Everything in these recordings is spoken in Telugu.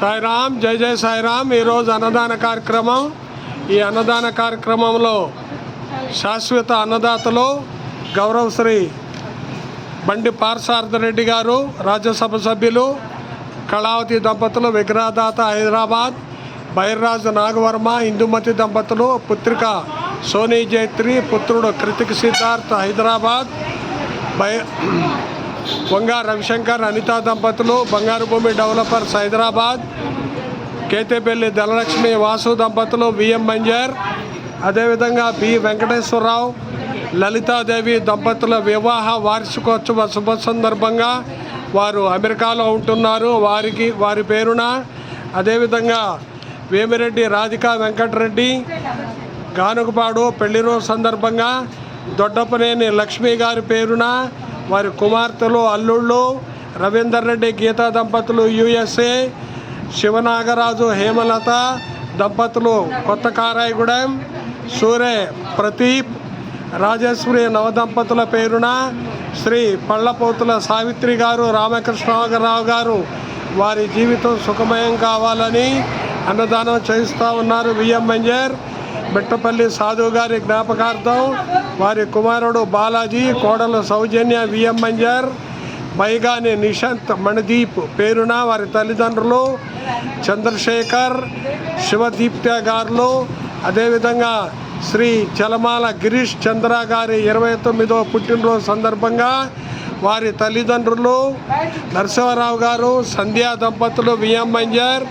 సాయిరామ్ జై జై సాయిరామ్. ఈరోజు అన్నదాన కార్యక్రమం. ఈ అన్నదాన కార్యక్రమంలో శాశ్వత అన్నదాతలు గౌరవశ్రీ బండి పార్సారథరెడ్డి గారు రాజ్యసభ సభ్యులు కళావతి దంపతులు విగ్రహదాత హైదరాబాద్ బైర్రాజు నాగవర్మ ఇందుమతి దంపతులు పుత్రిక సోనీ జైత్రి పుత్రుడు కృతిక్ సిద్ధార్థ్ హైదరాబాద్ బై వంగ రవిశంకర్ అనితా దంపతులు బంగారు భూమి డెవలపర్స్ హైదరాబాద్ కేతేపల్లి ధనలక్ష్మి వాసు దంపతులు విఎం మంజర్ అదేవిధంగా బి వెంకటేశ్వరరావు లలితాదేవి దంపతుల వివాహ వార్షికోత్సవ శుభ సందర్భంగా వారు అమెరికాలో ఉంటున్నారు. వారికి వారి పేరున అదేవిధంగా వేమిరెడ్డి రాధికా వెంకటరెడ్డి గానుగపాడు పెళ్ళి రోజు సందర్భంగా దొడ్డపనేని లక్ష్మి గారి పేరున వారి కుమార్తెలు అల్లుళ్ళు రవీందర్ రెడ్డి గీతా దంపతులు యుఎస్ఏ శివనాగరాజు హేమలత దంపతులు కొత్త కారాయిగూడెం సూర్య ప్రదీప్ రాజేశ్వరి నవదంపతుల పేరున శ్రీ పళ్ళపోతుల సావిత్రి గారు రామకృష్ణరావు గారు వారి జీవితం సుఖమయం కావాలని అన్నదానం చేస్తూ ఉన్నారు విఎం మంజర్. మిట్టపల్లి సాధు గారి జ్ఞాపకార్థం వారి కుమారుడు బాలాజీ కోడలు సౌజన్య విఎం మంజర్ పైగానే నిశాంత్ మణిదీప్ పేరున వారి తల్లిదండ్రులు చంద్రశేఖర్ శివదీప్త గారులు. అదేవిధంగా శ్రీ చలమాల గిరీష్ చంద్ర గారి ఇరవై తొమ్మిదవ పుట్టినరోజు సందర్భంగా వారి తల్లిదండ్రులు నరసింహారావు గారు సంధ్యా దంపతులు విఎం మంజర్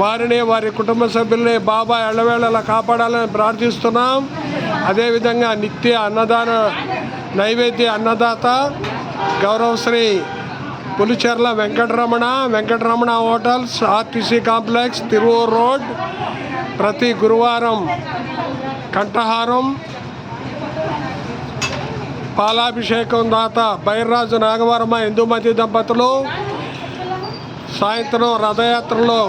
వారిని వారి కుటుంబ సభ్యుల్ని బాబా ఎళ్ళవేళలా కాపాడాలని ప్రార్థిస్తున్నాం. అదేవిధంగా నిత్య అన్నదాన నైవేద్య అన్నదాత గౌరవశ్రీ Pulicherla Venkataramana Venkataramana hotels RTC complex Tiruvuru road ప్రతి గురువారం కంఠహారం పాలాభిషేకం దాత బైర్రాజు నాగవర్మ హిందూమతి దంపతులు సాయంత్రం రథయాత్రలో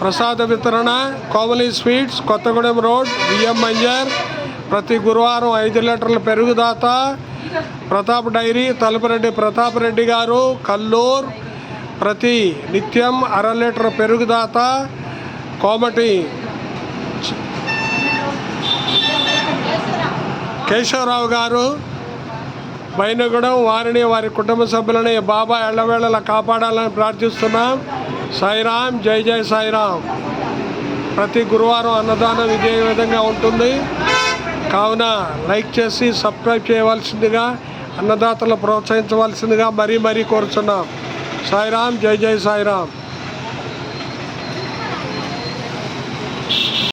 ప్రసాద వితరణ కోమలి స్వీట్స్ కొత్తగూడెం రోడ్ బియ్యం మంజర్ ప్రతి గురువారం ఐదు లీటర్ల పెరుగుదాత ప్రతాప్ డైరీ తలుపురెడ్డి ప్రతాప్ రెడ్డి గారు కల్లూరు ప్రతి నిత్యం అర లీటర్ పెరుగుదాత కోమటి కేశవరావు గారు బైనగూడెం వారిని వారి కుటుంబ సభ్యులని బాబా ఎళ్ళవేళలా కాపాడాలని ప్రార్థిస్తున్నాం. సాయిరామ్ జై జై సాయిరామ్. ప్రతి గురువారం అన్నదానం ఇదే విధంగా ఉంటుంది. కావున లైక్ చేసి సబ్స్క్రైబ్ చేయవలసిందిగా అన్నదాతలు ప్రోత్సహించవలసిందిగా మరీ మరీ కోరుచున్నాం. సాయిరామ్ జై జై సాయిరామ్.